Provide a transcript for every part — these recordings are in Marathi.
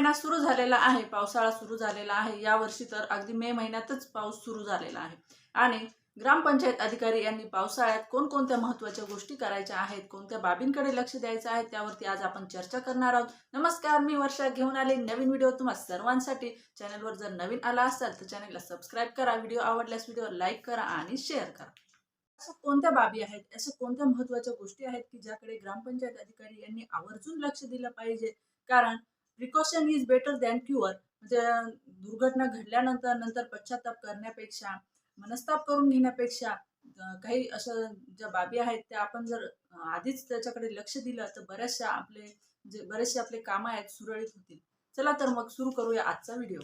महिना सुरू झालेला आहे पावसाळा सुरू झालेला आहे. यावर्षी तर अगदी मे महिन्यातच पाऊस सुरू झालेला आहे. आणि ग्रामपंचायत अधिकारी यांनी पावसाळ्यात कोणकोणत्या महत्त्वाच्या गोष्टी करायच्या आहेत कोणत्या बाबींकडे लक्ष द्यायचं आहे त्यावरती आज आपण चर्चा करणार आहोत. नमस्कार मी वर्षा घेऊन आले. नवीन व्हिडिओ तुम्हा सर्वांसाठी. चॅनलवर जर नवीन आला असाल तर चॅनलला सबस्क्राईब करा. व्हिडिओ आवडल्यास व्हिडिओ लाईक करा आणि शेअर करा. असं कोणत्या बाबी आहेत अशा कोणत्या महत्त्वाच्या गोष्टी आहेत की ज्याकडे ग्रामपंचायत अधिकारी यांनी आवर्जून लक्ष दिलं पाहिजे? कारण precaution is better than cure म्हणजे दुर्घटना घडल्यानंतर नंतर पश्चाताप करण्यापेक्षा मनस्ताप करून घेण्यापेक्षा काही अशा ज्या बाबी आहेत त्या आपण जर आधीच त्याच्याकडे लक्ष दिलं तर बऱ्याचशा आपले जे बरेचसे आपले कामं आहेत सुरळीत होतील. चला तर मग सुरू करूया आजचा व्हिडिओ.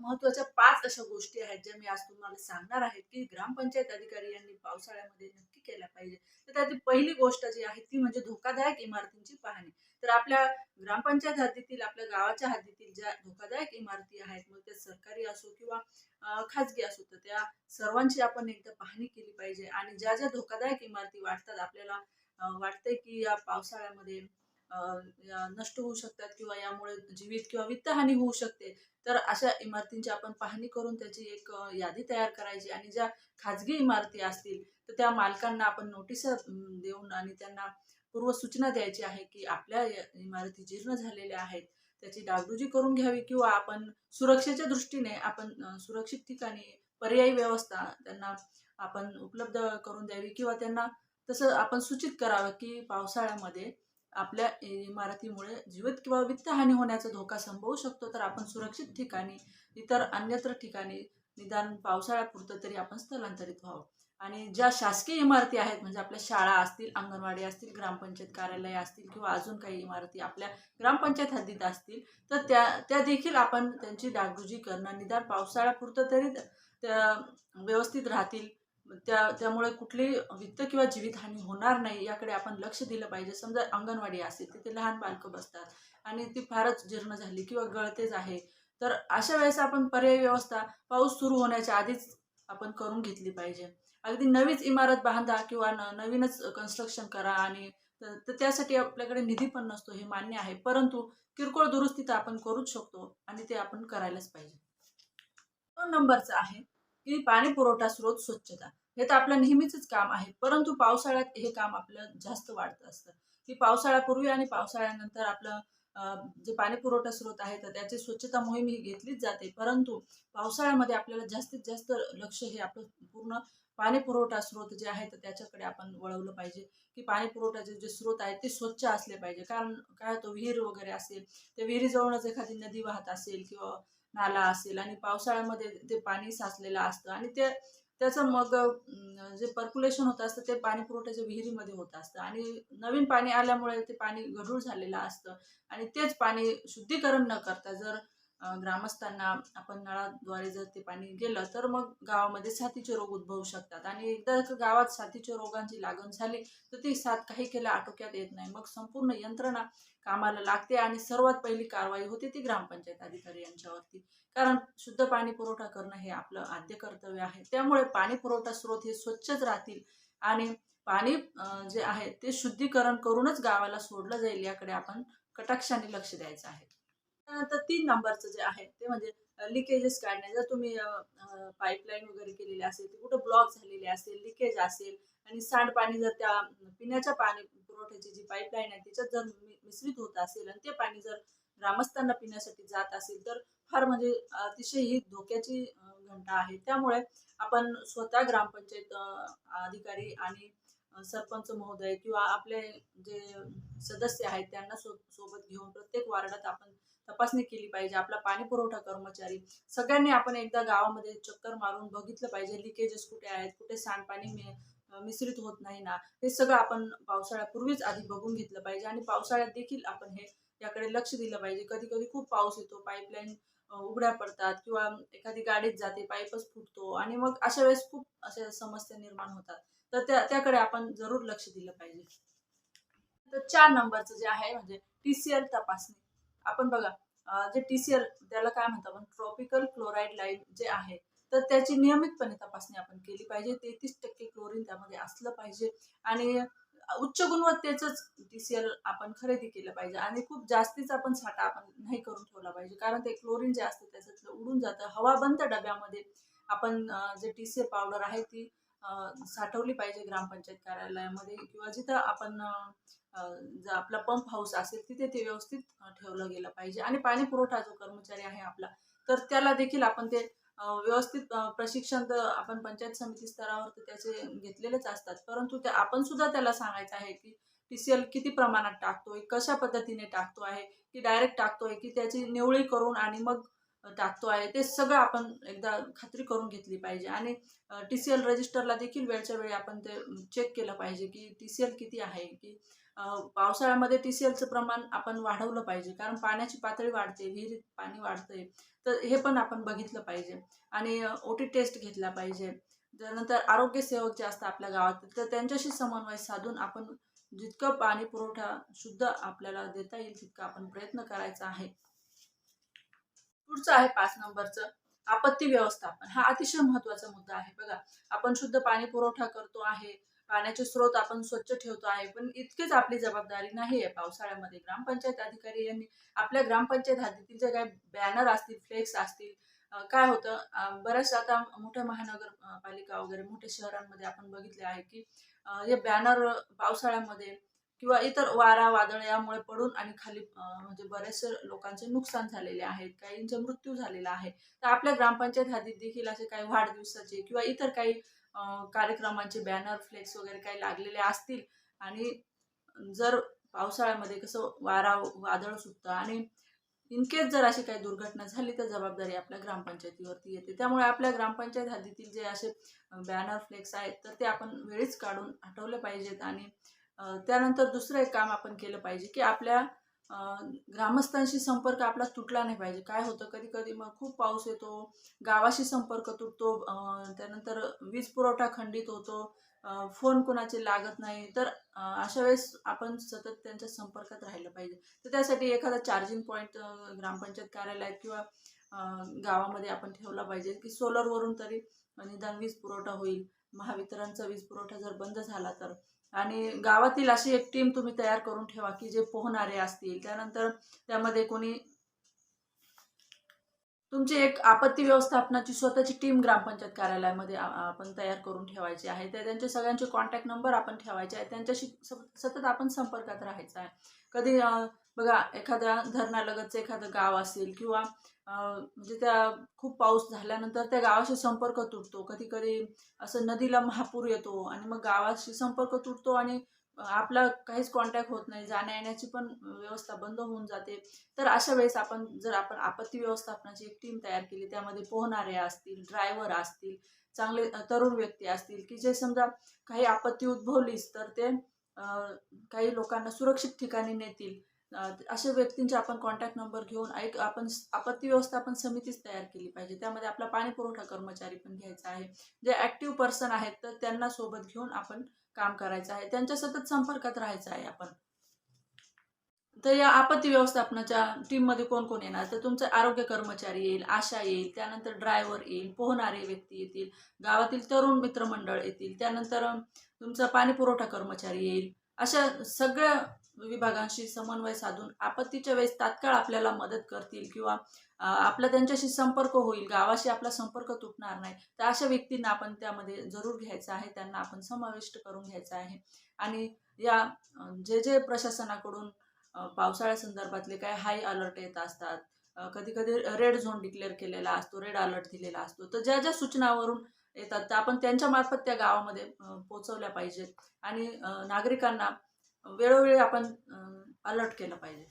महत्त्वाच्या पाच अशा गोष्टी आहेत ज्या मी आज तुम्हाला सांगणार आहे की ग्रामपंचायत अधिकारी यांनी पावसाळ्यामध्ये नक्की केल्या पाहिजे. तर त्यातील पहिली गोष्ट जी आहे ती म्हणजे धोकादायक इमारतींची पाहणी. तर आपल्या ग्रामपंचायत हद्दीतील आपल्या गावाच्या हद्दीतील ज्या धोकादायक इमारती आहेत मग त्या सरकारी असो किंवा खाजगी असो तर त्या सर्वांची आपण एकदा पाहणी केली पाहिजे. आणि ज्या ज्या धोकादायक इमारती वाटतात आपल्याला वाटतंय की या पावसाळ्यामध्ये नष्ट होऊ शकतात किंवा यामुळे जीवित किंवा वित्तहानी होऊ शकते. तर अशा इमारतींची आपण पाहणी करून त्याची एक यादी तयार करायची आणि ज्या खाजगी इमारती असतील तर त्या मालकांना आपण नोटीस देऊन आणि त्यांना पूर्वसूचना द्यायची आहे की आपल्या इमारती जीर्ण झालेल्या आहेत. त्याची डागडुजी करून घ्यावी किंवा आपण सुरक्षेच्या दृष्टीने आपण सुरक्षित ठिकाणी पर्यायी व्यवस्था त्यांना आपण उपलब्ध करून द्यावी किंवा त्यांना तसं आपण सूचित करावं की पावसाळ्यामध्ये आपल्या इमारतीमुळे जीवित किंवा वित्तहानी होण्याचा धोका संभवू शकतो. तर आपण सुरक्षित ठिकाणी इतर अन्यत्र ठिकाणी निदान पावसाळ्यापुरतं तरी आपण स्थलांतरित व्हावं. आणि ज्या शासकीय इमारती आहेत म्हणजे आपल्या शाळा असतील अंगणवाडी असतील ग्रामपंचायत कार्यालय असतील किंवा अजून काही इमारती आपल्या ग्रामपंचायत हद्दीत असतील तर त्या त्या देखील आपण त्यांची डागडुजी करणं निदान पावसाळ्यापुरतं तरी त्या व्यवस्थित राहतील. त्या त्यामुळे कुठली वित्त किंवा जीवितहानी होणार नाही याकडे आपण लक्ष दिलं पाहिजे. समजा अंगणवाडी असेल तिथे लहान बालकं बसतात आणि ती फारच जीर्ण झाली किंवा गळतेच आहे तर अशा वेळेस आपण पर्यायी व्यवस्था पाऊस सुरू होण्याच्या आधीच आपण करून घेतली पाहिजे. अगदी नवीच इमारत बांधा किंवा न नवीनच कन्स्ट्रक्शन करा आणि तर त्यासाठी आपल्याकडे निधी पण नसतो हे मान्य आहे. परंतु किरकोळ दुरुस्ती तर आपण करूच शकतो आणि ते आपण करायलाच पाहिजे. दोन नंबरचं आहे. की पाणी पुरवठा स्रोत स्वच्छता. हे तर आपलं नेहमीच काम आहे. परंतु पावसाळ्यात हे काम आपलं जास्त वाढत असतं. की पावसाळ्यापूर्वी आणि पावसाळ्यानंतर आपलं जे पाणी पुरवठा स्रोत आहे तर त्याची स्वच्छता मोहीम ही घेतलीच जाते. परंतु पावसाळ्यामध्ये आपल्याला जास्तीत जास्त लक्ष हे आपलं पूर्ण पाणी पुरवठा स्रोत जे आहे तर त्याच्याकडे आपण वळवलं पाहिजे. की पाणी पुरवठ्याचे जे स्रोत आहेत ते स्वच्छ असले पाहिजे. कारण काय होतं विहीर वगैरे असेल त्या विहिरीजवळच एखादी नदी वाहत असेल किंवा नाला असेल आणि पावसाळ्यामध्ये ते पाणी साचलेलं असतं आणि ते त्याचं मग जे पर्क्युलेशन होत असतं ते पाणी पुरवठ्याच्या विहिरीमध्ये होत असतं. आणि नवीन पाणी आल्यामुळे ते पाणी गढूळ झालेलं असतं. आणि तेच पाणी शुद्धीकरण न करता जर ग्रामस्थांना आपण नळाद्वारे जर ते पाणी गेलं तर मग गावामध्ये साथीचे रोग उद्भवू शकतात. आणि एकदा गावात साथीच्या रोगांची लागण झाली तर ती साथ काही केल्या आटोक्यात येत नाही. मग संपूर्ण यंत्रणा कामाला लागते आणि सर्वात पहिली कारवाई होते ती ग्रामपंचायत अधिकारी यांच्यावरती. कारण शुद्ध पाणी पुरवठा करणं हे आपलं आद्य कर्तव्य आहे. त्यामुळे पाणी पुरवठा स्रोत हे स्वच्छच राहतील आणि पाणी जे आहे ते शुद्धीकरण करूनच गावाला सोडलं जाईल याकडे आपण कटाक्षाने लक्ष द्यायचं आहे. त्यानंतर तीन नंबरचं जे आहे ते म्हणजे लिकेजेस काढणे. जर तुम्ही पाईपलाईन वगैरे केलेली असेल ते कुठं ब्लॉक झालेले असेल लिकेज असेल आणि सांडपाणी जर त्या पिण्याच्या पाणी पुरवठ्याची जी पाईपलाईन आहे त्याच्यात जर मिश्रित होत असेल आणि ते पाणी जर ग्रामस्थांना पिण्यासाठी जात असेल तर फार म्हणजे अतिशय ही धोक्याची घंटा आहे. त्यामुळे आपण स्वतः ग्रामपंचायत अधिकारी आणि सरपंच महोदय किंवा आपले जे सदस्य आहेत त्यांना सो सोबत घेऊन प्रत्येक वार्डात आपण तपासणी केली पाहिजे आपला पाणी पुरवठा कर्मचारी. सगळ्यांनी आपण एकदा गावामध्ये चक्कर मारून बघितलं पाहिजे लिकेजेस कुठे आहेत कुठे सांडपाणी मिश्रित होत नाही ना हे सगळं आपण पावसाळ्यापूर्वीच आधी बघून घेतलं पाहिजे आणि पावसाळ्यात देखील आपण हे याकडे लक्ष दिलं पाहिजे. कधी कधी खूप पाऊस येतो पाईपलाईन उघड्या पडतात किंवा एखादी गाडीत जाते पाईपच फुटतो आणि मग अशा वेळेस खूप अशा समस्या निर्माण होतात. तर त्या त्याकडे आपण जरूर लक्ष दिलं पाहिजे. तर चार नंबरचं जे आहे म्हणजे टीसीएल तपासणी. आपण बघा अं, जे टीसीएल त्याला काय म्हणतो आपण ट्रॉपिकल क्लोराईड लाईन जे आहे तर त्याची नियमितपणे तपासणी आपण केली पाहिजे. तेहतीस टक्के क्लोरीन त्यामध्ये असलं पाहिजे. आणि उच्च गुणवत्तेचंच टी सी एल आपण खरेदी केलं पाहिजे. आणि खूप जास्तीच आपण साठा आपण नाही करून ठेवला पाहिजे. कारण ते क्लोरीन जे असतं त्याच्यातलं उडून जातं. हवाबंद डब्यामध्ये आपण जे टी सी एल पावडर आहे ती साठवली पाहिजे ग्रामपंचायत कार्यालयामध्ये किंवा जिथं आपण जर आपला पंप हाऊस असेल तिथे ते व्यवस्थित ठेवलं गेलं पाहिजे. आणि पाणी पुरवठा जो कर्मचारी आहे आपला तर त्याला देखील आपण ते व्यवस्थित प्रशिक्षण तर आपण पंचायत समिती स्तरावर तर त्याचे घेतलेलेच असतात. परंतु ते आपण सुद्धा त्याला सांगायचं आहे की टी सी एल किती प्रमाणात टाकतोय कशा पद्धतीने टाकतो आहे की डायरेक्ट टाकतोय की त्याची निवळी करून आणि मग टाकतो आहे. ते सगळं आपण एकदा खात्री करून घेतली पाहिजे. आणि टी सी एल रजिस्टरला देखील वेळच्या वेळी आपण ते चेक केलं पाहिजे की टी सी एल किती आहे की पावसाळ्यामध्ये टी सी एलचं प्रमाण आपण वाढवलं पाहिजे. कारण पाण्याची पातळी वाढते विहिरीत पाणी वाढतंय. तर हे पण आपण बघितलं पाहिजे. आणि ओ टी टेस्ट घेतला पाहिजे. त्यानंतर आरोग्य सेवक जे असतात आपल्या गावात तर त्यांच्याशी समन्वय साधून आपण जितकं पाणी पुरवठा शुद्ध आपल्याला देता येईल तितका आपण प्रयत्न करायचा आहे. पुढचं आहे पाच नंबरचं आपत्ती व्यवस्थापन. हा अतिशय महत्त्वाचा मुद्दा आहे बघा. आपण शुद्ध पाणी पुरवठा करतो आहे पाण्याचे स्रोत आपण स्वच्छ ठेवतो आहे पण इतकेच आपली जबाबदारी नाही आहे. पावसाळ्यामध्ये ग्रामपंचायत अधिकारी यांनी आपल्या ग्रामपंचायत हद्दीतील जे काही बॅनर असतील फ्लेक्स असतील काय होतं बऱ्याच आता मोठ्या महानगर पालिका वगैरे मोठ्या शहरांमध्ये आपण बघितले आहे की हे बॅनर पावसाळ्यामध्ये किंवा इतर वारा वादळ यामुळे पडून आणि खाली म्हणजे बरेचसे लोकांचे नुकसान झालेले आहेत काहींचा मृत्यू झालेला आहे. तर आपल्या ग्रामपंचायत हद्दीत देखील असे काही वाढदिवसाचे किंवा इतर काही कार्यक्रमांचे बॅनर फ्लेक्स वगैरे काही लागलेले असतील आणि जर पावसाळ्यामध्ये कसं वारा वादळ सुटतं आणि इनकेस जर अशी काही दुर्घटना झाली तर जबाबदारी आपल्या ग्रामपंचायतीवरती येते. त्यामुळे आपल्या ग्रामपंचायत हद्दीतील जे असे बॅनर फ्लेक्स आहेत तर ते आपण वेळीच काढून हटवले पाहिजेत आणि त्यानंतर दुसरं एक काम आपण केलं पाहिजे की आपल्या ग्रामस्थांशी संपर्क आपला तुटला नाही पाहिजे. काय होतं कधी कधी मग खूप पाऊस येतो गावाशी संपर्क तुटतो त्यानंतर वीज पुरवठा खंडित होतो फोन कोणाचे लागत नाही. तर अशा वेळेस आपण सतत त्यांच्या संपर्कात राहिलं पाहिजे. तर त्यासाठी एखादा चार्जिंग पॉईंट ग्रामपंचायत कार्यालयात किंवा गावामध्ये आपण ठेवला पाहिजे की सोलरवरून तरी निदान वीज पुरवठा होईल. महावितरणचा वीज पुरवठा जर बंद झाला तर. आणि गावातील अशी एक टीम तुम्ही तयार करून ठेवा की जे पोहणारे असतील. त्यानंतर त्यामध्ये कोणी तुमची एक आपत्ती व्यवस्थापनाची स्वतःची टीम ग्रामपंचायत कार्यालयामध्ये आपण तयार करून ठेवायची आहे. तर त्यांचे सगळ्यांचे कॉन्टॅक्ट नंबर आपण ठेवायचे आहे. त्यांच्याशी सतत आपण संपर्कात राहायचं आहे. कधी बघा एखाद्या धरणालगतचं एखादं गाव असेल किंवा म्हणजे त्या खूप पाऊस झाल्यानंतर त्या गावाशी संपर्क तुटतो. कधी कधी असं नदीला महापूर येतो आणि मग गावाशी संपर्क तुटतो आणि आपला काहीच कॉन्टॅक्ट होत नाही. जाण्या येण्याची पण व्यवस्था बंद होऊन जाते. तर अशा वेळेस आपण जर आपण आपत्ती व्यवस्थापनाची एक टीम तयार केली त्यामध्ये पोहणारे असतील ड्रायव्हर असतील चांगले तरुण व्यक्ती असतील की जे समजा काही आपत्ती उद्भवलीच तर ते काही लोकांना सुरक्षित ठिकाणी नेतील. अशा व्यक्तींचे आपण कॉन्टॅक्ट नंबर घेऊन एक आपण आपत्ती व्यवस्थापन समितीच तयार केली पाहिजे. त्यामध्ये आपला पाणी पुरवठा कर्मचारी पण घ्यायचा आहे. जे ॲक्टिव्ह पर्सन आहेत तर त्यांना सोबत घेऊन आपण काम करायचं आहे. त्यांच्या सतत संपर्कात राहायचं आहे आपण. तर या आपत्ती व्यवस्थापनाच्या टीममध्ये कोण कोण येणार? तर तुमचं आरोग्य कर्मचारी येईल आशा येईल त्यानंतर ड्रायव्हर येईल पोहणारे व्यक्ती येतील गावातील तरुण मित्रमंडळ येतील त्यानंतर तुमचा पाणी पुरवठा कर्मचारी येईल. अशा सगळ्या विभागांशी समन्वय साधून आपत्तीच्या वेळेस तात्काळ आपल्याला मदत करतील किंवा आपला त्यांच्याशी संपर्क होईल गावाशी आपला संपर्क तुटणार नाही तर अशा व्यक्तींना आपण त्यामध्ये जरूर घ्यायचं आहे त्यांना आपण समाविष्ट करून घ्यायचं आहे. आणि या जे जे प्रशासनाकडून पावसाळ्या संदर्भातले काय हाय अलर्ट येत असतात कधी कधी रेड झोन डिक्लेअर केलेला असतो रेड अलर्ट दिलेला असतो तर ज्या ज्या सूचनावरून येतात त्या आपण त्यांच्या मार्फत त्या गावामध्ये पोचवल्या पोहोचवल्या पाहिजेत. आणि नागरिकांना वेळोवेळी आपण अलर्ट केलं पाहिजे.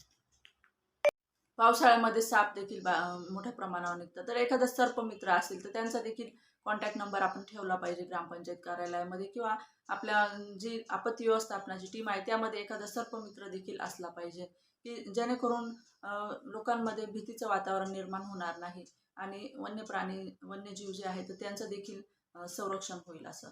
पावसाळ्यामध्ये साप देखील बा मोठ्या प्रमाणावर निघतात. तर एखादा सर्पमित्र असेल तर त्यांचा देखील कॉन्टॅक्ट नंबर आपण ठेवला पाहिजे ग्रामपंचायत कार्यालयामध्ये किंवा आपल्या जी आपत्ती व्यवस्थापनाची टीम आहे त्यामध्ये एखादा सर्पमित्र देखील असला पाहिजे की जेणेकरून लोकांमध्ये भीतीचं वातावरण निर्माण होणार नाही आणि वन्य प्राणी वन्यजीव जे आहेत त्यांचं देखील संरक्षण होईल असं.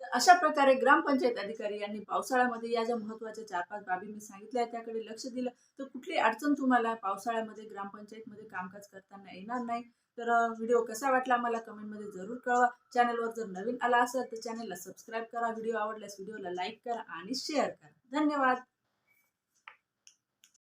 अशा प्रकारे ग्रामपंचायत अधिकारी यांनी पावसाळ्यामध्ये या ज्या महत्त्वाच्या चार पाच बाबी मी सांगितल्या आहेत त्याकडे लक्ष दिलं तर कुठली अडचण तुम्हाला पावसाळ्यामध्ये ग्रामपंचायतमध्ये कामकाज करताना येणार नाही तर व्हिडिओ कसा वाटला मला कमेंटमध्ये जरूर कळवा. चॅनलवर जर नवीन आला असेल तर चॅनलला सबस्क्राईब करा. व्हिडिओ आवडल्यास व्हिडिओला लाईक करा आणि शेअर करा. धन्यवाद.